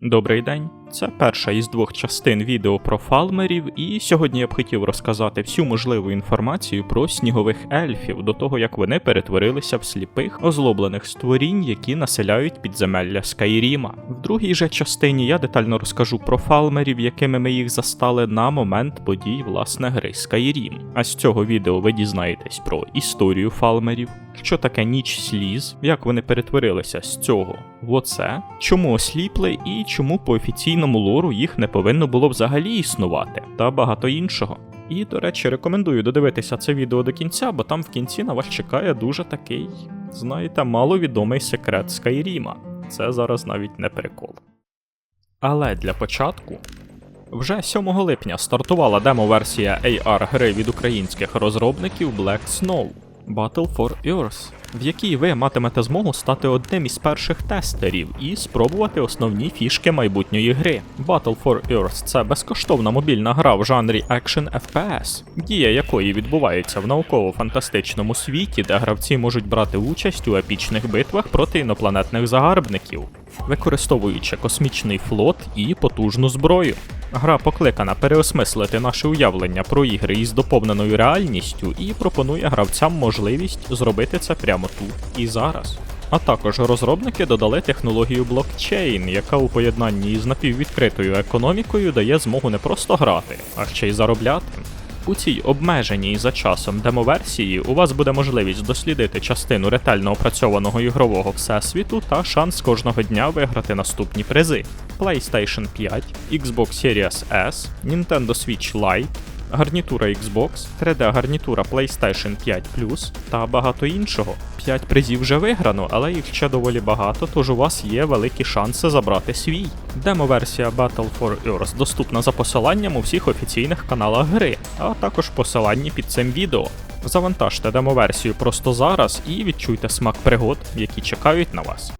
Добрий день. Це перша із двох частин відео про фалмерів, і сьогодні я б хотів розказати всю можливу інформацію про снігових ельфів до того, як вони перетворилися в сліпих, озлоблених створінь, які населяють підземелля Скайріма. В другій же частині я детально розкажу про фалмерів, якими ми їх застали на момент подій власне гри Скайрім. А з цього відео ви дізнаєтесь про історію фалмерів, що таке ніч сліз, як вони перетворилися з цього в оце, чому осліпли і чому по офіційному лору їх не повинно було взагалі існувати, та багато іншого. І, до речі, рекомендую додивитися це відео до кінця, бо там в кінці на вас чекає дуже такий, знаєте, маловідомий секрет Скайріма. Це зараз навіть не прикол. Але для початку. Вже 7 липня стартувала демо-версія AR гри від українських розробників Black Snow Battle for Earth, в якій ви матимете змогу стати одним із перших тестерів і спробувати основні фішки майбутньої гри. Battle for Earth це безкоштовна мобільна гра в жанрі Action FPS, дія якої відбувається в науково-фантастичному світі, де гравці можуть брати участь у епічних битвах проти інопланетних загарбників, використовуючи космічний флот і потужну зброю. Гра покликана переосмислити наше уявлення про ігри із доповненою реальністю і пропонує гравцям можливість зробити це прямо тут і зараз. А також розробники додали технологію блокчейн, яка у поєднанні із напіввідкритою економікою дає змогу не просто грати, а ще й заробляти. У цій обмеженій за часом демоверсії у вас буде можливість дослідити частину ретельно опрацьованого ігрового всесвіту та шанс кожного дня виграти наступні призи: PlayStation 5, Xbox Series S, Nintendo Switch Lite, гарнітура Xbox, 3D-гарнітура PlayStation 5 Plus та багато іншого. 5 призів вже виграно, але їх ще доволі багато, тож у вас є великі шанси забрати свій. Демо-версія Battle for Earth доступна за посиланням у всіх офіційних каналах гри, а також посиланні під цим відео. Завантажте демо-версію просто зараз і відчуйте смак пригод, які чекають на вас.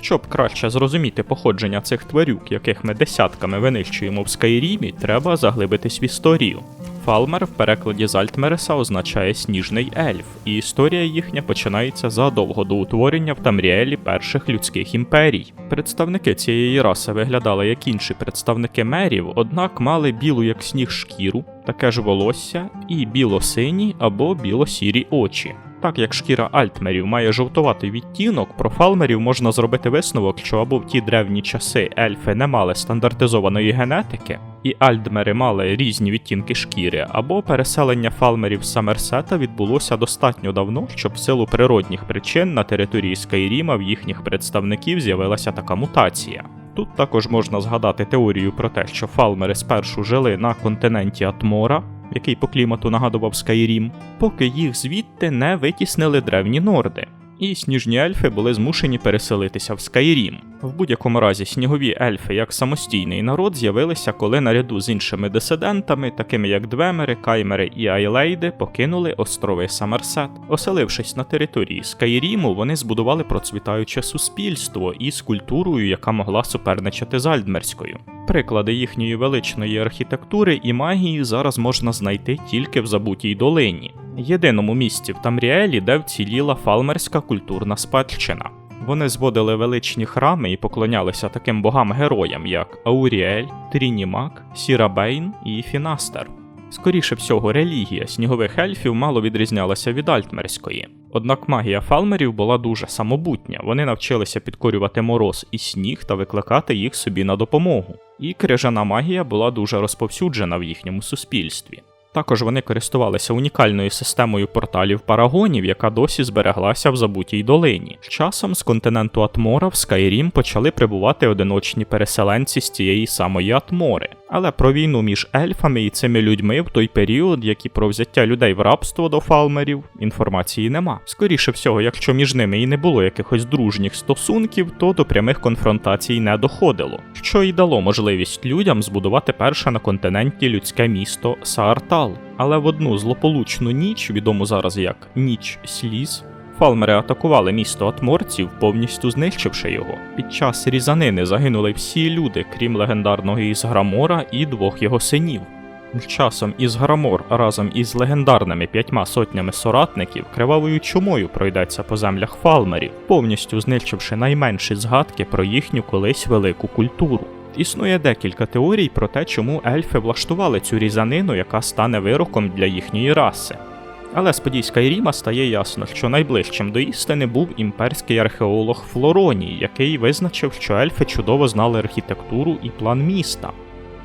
Щоб краще зрозуміти походження цих тварюк, яких ми десятками винищуємо в Скайрімі, треба заглибитись в історію. Фалмер в перекладі з Альтмереса означає сніжний ельф, і історія їхня починається задовго до утворення в Тамріелі перших людських імперій. Представники цієї раси виглядали як інші представники мерів, однак мали білу як сніг шкіру, таке ж волосся і біло-сині або біло-сірі очі. Так як шкіра альтмерів має жовтуватий відтінок, про фалмерів можна зробити висновок, що або в ті древні часи ельфи не мали стандартизованої генетики, і альтмери мали різні відтінки шкіри, або переселення фалмерів Самерсета відбулося достатньо давно, щоб в силу природних причин на території Скайріма в їхніх представників з'явилася така мутація. Тут також можна згадати теорію про те, що фалмери спершу жили на континенті Атмора, який по клімату нагадував Скайрім, поки їх звідти не витіснили древні норди. І сніжні ельфи були змушені переселитися в Скайрім. В будь-якому разі снігові ельфи як самостійний народ з'явилися, коли наряду з іншими дисидентами, такими як Двемери, Каймери і Айлейди, покинули острови Самарсет. Оселившись на території Скайріму, вони збудували процвітаюче суспільство із культурою, яка могла суперничати з Альдмерською. Приклади їхньої величної архітектури і магії зараз можна знайти тільки в Забутій долині, єдиному місці в Тамріелі, де вціліла фалмерська культурна спадщина. Вони зводили величні храми і поклонялися таким богам-героям, як Ауріель, Трінімак, Сірабейн і Фінастер. Скоріше всього, релігія снігових ельфів мало відрізнялася від альтмерської. Однак магія фалмерів була дуже самобутня, вони навчилися підкорювати мороз і сніг та викликати їх собі на допомогу. І крижана магія була дуже розповсюджена в їхньому суспільстві. Також вони користувалися унікальною системою порталів парагонів, яка досі збереглася в забутій долині. З часом з континенту Атмора в Скайрім почали прибувати одиночні переселенці з цієї самої Атмори. Але про війну між ельфами і цими людьми в той період, як і про взяття людей в рабство до фалмерів, інформації нема. Скоріше всього, якщо між ними і не було якихось дружніх стосунків, то до прямих конфронтацій не доходило, що й дало можливість людям збудувати перше на континенті людське місто Саартал. Але в одну злополучну ніч, відому зараз як ніч сліз, Фалмери атакували місто Атморців, повністю знищивши його. Під час різанини загинули всі люди, крім легендарного Ізграмора і двох його синів. Часом Ізграмор разом із легендарними п'ятьма сотнями соратників кривавою чумою пройдеться по землях фалмерів, повністю знищивши найменші згадки про їхню колись велику культуру. Існує декілька теорій про те, чому ельфи влаштували цю різанину, яка стане вироком для їхньої раси. Але з Подільська Ріма стає ясно, що найближчим до істини був імперський археолог Флороній, який визначив, що ельфи чудово знали архітектуру і план міста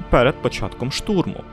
перед початком штурму.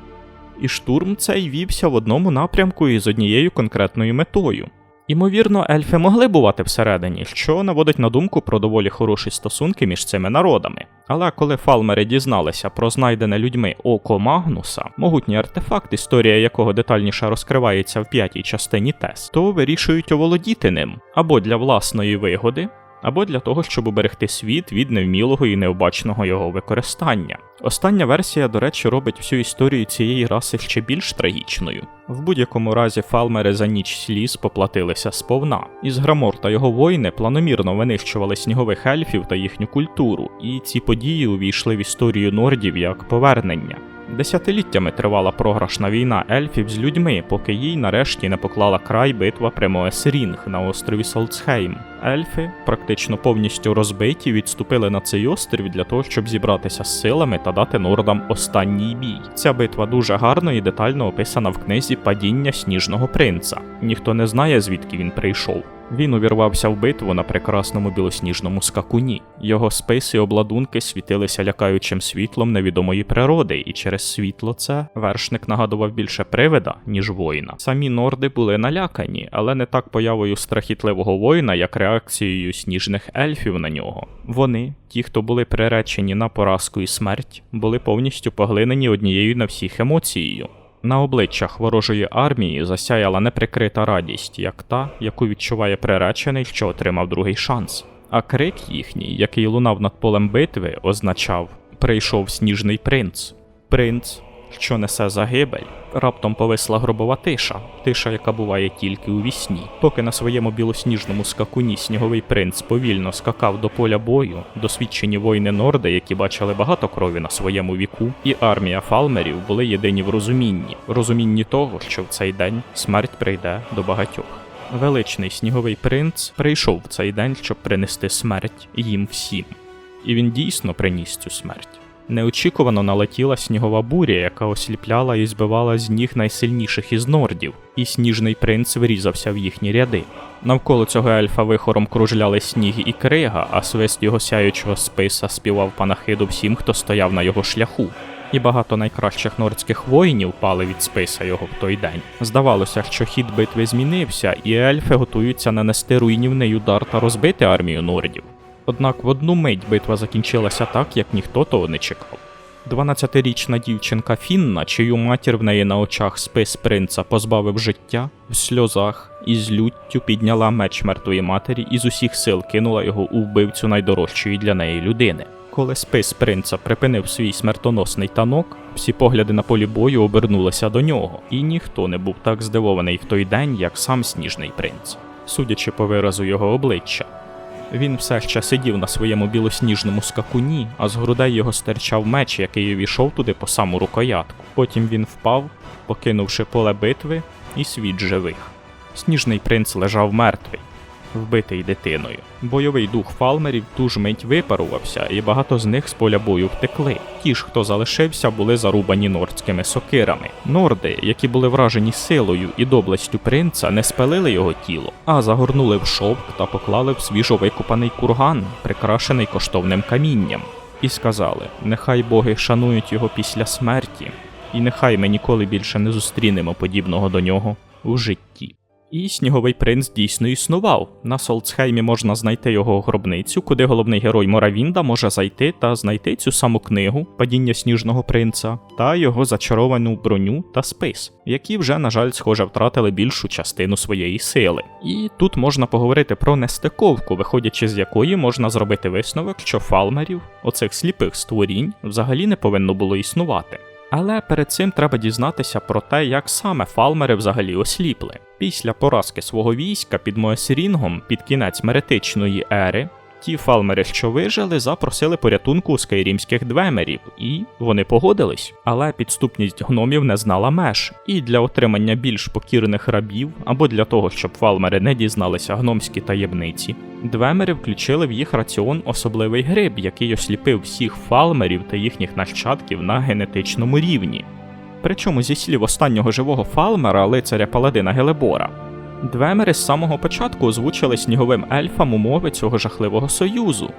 І штурм цей вівся в одному напрямку і з однією конкретною метою. Імовірно, ельфи могли бувати всередині, що наводить на думку про доволі хороші стосунки між цими народами. Але коли фалмери дізналися про знайдене людьми око Магнуса, могутній артефакт, історія якого детальніше розкривається в п'ятій частині Тес, то вирішують оволодіти ним або для власної вигоди, або для того, щоб уберегти світ від невмілого і необачного його використання. Остання версія, до речі, робить всю історію цієї раси ще більш трагічною. В будь-якому разі фалмери за ніч сліз поплатилися сповна. Ізграмор та його воїни планомірно винищували снігових ельфів та їхню культуру, і ці події увійшли в історію нордів як повернення. Десятиліттями тривала програшна війна ельфів з людьми, поки їй нарешті не поклала край битва при Моесрінг на острові Солцхейм. Ельфи, практично повністю розбиті, відступили на цей острів для того, щоб зібратися з силами та дати нордам останній бій. Ця битва дуже гарно і детально описана в книзі Падіння сніжного принца. Ніхто не знає, звідки він прийшов. Він увірвався в битву на прекрасному білосніжному скакуні. Його списи і обладунки світилися лякаючим світлом невідомої природи, і через світло це вершник нагадував більше привида, ніж воїна. Самі норди були налякані, але не так появою страхітливого воїна, як реакцією сніжних ельфів на нього. Вони, ті, хто були приречені на поразку і смерть, були повністю поглинені однією на всіх емоцією. На обличчях ворожої армії засяяла неприкрита радість, як та, яку відчуває приречений, що отримав другий шанс. А крик їхній, який лунав над полем битви, означав Прийшов сніжний принц. Принц, що несе загибель. Раптом повисла гробова тиша, тиша, яка буває тільки у вісні. Поки на своєму білосніжному скакуні сніговий принц повільно скакав до поля бою, досвідчені воїни Норди, які бачили багато крові на своєму віку, і армія фалмерів були єдині в розумінні, розумінні того, що в цей день смерть прийде до багатьох. Величний сніговий принц прийшов в цей день, щоб принести смерть їм всім. І він дійсно приніс цю смерть. Неочікувано налетіла снігова буря, яка осліпляла і збивала з ніг найсильніших із нордів, і сніжний принц врізався в їхні ряди. Навколо цього ельфа вихором кружляли сніг і крига, а свист його сяючого списа співав панахиду всім, хто стояв на його шляху. І багато найкращих нордських воїнів пали від списа його в той день. Здавалося, що хід битви змінився, і ельфи готуються нанести руйнівний удар та розбити армію нордів. Однак в одну мить битва закінчилася так, як ніхто того не чекав. 12-річна дівчинка Фінна, чию матір в неї на очах спис принца позбавив життя, в сльозах і з люттю підняла меч мертвої матері і з усіх сил кинула його у вбивцю найдорожчої для неї людини. Коли спис принца припинив свій смертоносний танок, всі погляди на полі бою обернулися до нього, і ніхто не був так здивований в той день, як сам сніжний принц, судячи по виразу його обличчя. Він все ще сидів на своєму білосніжному скакуні, а з грудей його стирчав меч, який увійшов туди по саму рукоятку. Потім він впав, покинувши поле битви і світ живих. Сніжний принц лежав мертвий, вбитий дитиною. Бойовий дух фалмерів ту ж мить випарувався, і багато з них з поля бою втекли. Ті ж, хто залишився, були зарубані нордськими сокирами. Норди, які були вражені силою і доблестю принца, не спалили його тіло, а загорнули в шовк та поклали в свіжо викопаний курган, прикрашений коштовним камінням, і сказали: Нехай боги шанують його після смерті, і нехай ми ніколи більше не зустрінемо подібного до нього у житті. І сніговий принц дійсно існував. На Солцхеймі можна знайти його гробницю, куди головний герой Моравінда може зайти та знайти цю саму книгу Падіння сніжного принца та його зачаровану броню та спис, які вже, на жаль, схоже, втратили більшу частину своєї сили. І тут можна поговорити про нестиковку, виходячи з якої можна зробити висновок, що фалмерів, оцих сліпих створінь, взагалі не повинно було існувати. Але перед цим треба дізнатися про те, як саме фалмери взагалі осліпли. Після поразки свого війська під Моесрінгом під кінець меретичної ери Ті фалмери, що вижили, запросили порятунку у скайрімських двемерів, і вони погодились. Але підступність гномів не знала меж, і для отримання більш покірних рабів або для того, щоб фалмери не дізналися гномські таємниці, двемери включили в їх раціон особливий гриб, який осліпив всіх фалмерів та їхніх нащадків на генетичному рівні. Причому зі слів останнього живого фалмера, лицаря Паладина Гелебора. Двемери з самого початку озвучили сніговим ельфам умови цього жахливого союзу,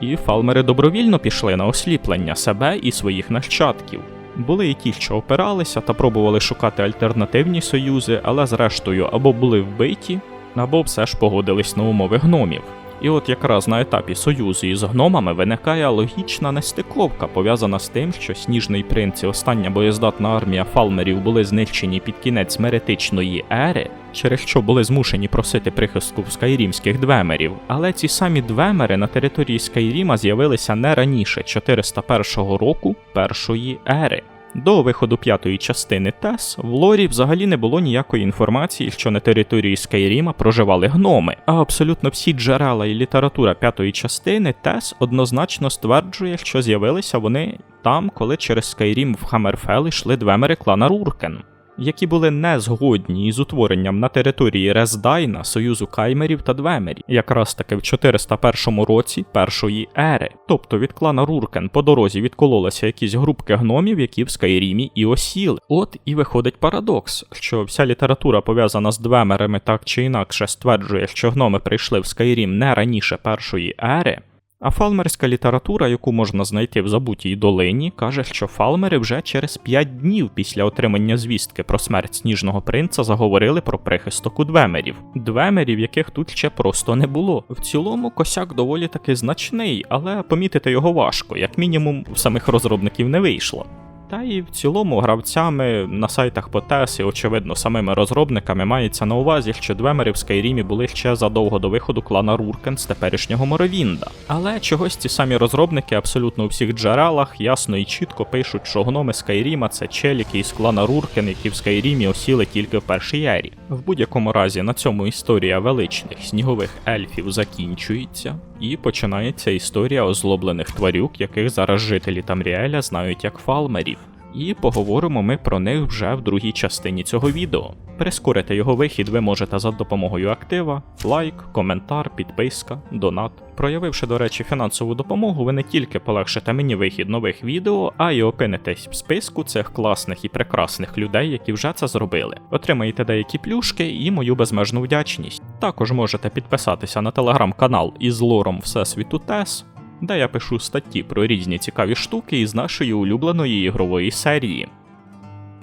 і фалмери добровільно пішли на осліплення себе і своїх нащадків. Були і ті, що опиралися та пробували шукати альтернативні союзи, але зрештою або були вбиті, або все ж погодились на умови гномів. І от якраз на етапі союзу із гномами виникає логічна нестиковка, пов'язана з тим, що Сніжний принц і остання боєздатна армія фалмерів були знищені під кінець меретичної ери, через що були змушені просити прихистку в скайрімських двемерів. Але ці самі двемери на території Скайріма з'явилися не раніше 401 року першої ери. До виходу п'ятої частини ТЕС в лорі взагалі не було ніякої інформації, що на території Скайріма проживали гноми, а абсолютно всі джерела і література п'ятої частини ТЕС однозначно стверджує, що з'явилися вони там, коли через Скайрім в Хаммерфел йшли двемери клана Руркен. Які були не згодні із утворенням на території Рездайна союзу каймерів та двемерів, якраз таки в 401 році першої ери. Тобто від клана Руркен по дорозі відкололися якісь групки гномів, які в Скайрімі і осіли. От і виходить парадокс, що вся література пов'язана з двемерами так чи інакше стверджує, що гноми прийшли в Скайрім не раніше першої ери. А фалмерська література, яку можна знайти в забутій долині, каже, що фалмери вже через 5 днів після отримання звістки про смерть сніжного принца заговорили про прихисток у двемерів, двемерів, яких тут ще просто не було. В цілому косяк доволі таки значний, але помітити його важко, як мінімум, в самих розробників не вийшло. Та і в цілому гравцями на сайтах TES і, очевидно, самими розробниками мається на увазі, що двемери в Скайрімі були ще задовго до виходу клана Руркен з теперішнього Моровінда. Але чогось ці самі розробники абсолютно у всіх джерелах ясно і чітко пишуть, що гноми Скайріма це челіки із клана Руркен, які в Скайрімі осіли тільки в першій ері. В будь-якому разі на цьому історія величних снігових ельфів закінчується, і починається історія озлоблених тварюк, яких зараз жителі Тамріеля знають як фалмерів. І поговоримо ми про них вже в другій частині цього відео. Прискорити його вихід ви можете за допомогою актива, лайк, коментар, підписка, донат. Проявивши, до речі, фінансову допомогу, ви не тільки полегшите мені вихід нових відео, а й опинитесь в списку цих класних і прекрасних людей, які вже це зробили. Отримаєте деякі плюшки і мою безмежну вдячність. Також можете підписатися на телеграм-канал із лором Всесвіту Тес, де я пишу статті про різні цікаві штуки із нашої улюбленої ігрової серії.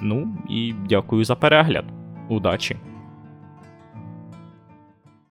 Ну і дякую за перегляд. Удачі!